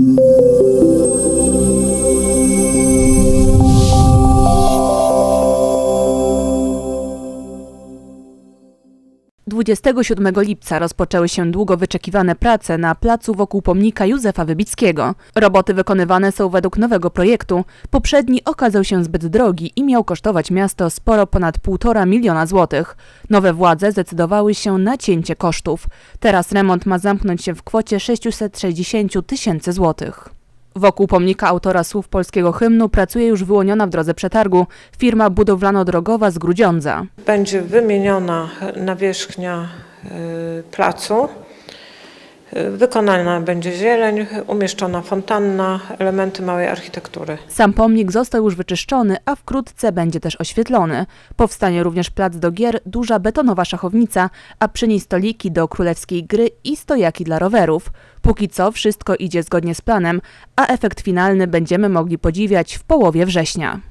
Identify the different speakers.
Speaker 1: you. 27 lipca rozpoczęły się długo wyczekiwane prace na placu wokół pomnika Józefa Wybickiego. Roboty wykonywane są według nowego projektu. Poprzedni okazał się zbyt drogi i miał kosztować miasto sporo ponad 1,5 miliona złotych. Nowe władze zdecydowały się na cięcie kosztów. Teraz remont ma zamknąć się w kwocie 660 tysięcy złotych. Wokół pomnika autora słów polskiego hymnu pracuje już wyłoniona w drodze przetargu firma budowlano-drogowa z Grudziądza.
Speaker 2: Będzie wymieniona nawierzchnia y, placu, wykonana będzie zieleń, umieszczona fontanna, elementy małej architektury.
Speaker 1: Sam pomnik został już wyczyszczony, a wkrótce będzie też oświetlony. Powstanie również plac do gier, duża betonowa szachownica, a przy niej stoliki do królewskiej gry i stojaki dla rowerów. Póki co wszystko idzie zgodnie z planem, a efekt finalny będziemy mogli podziwiać w połowie września.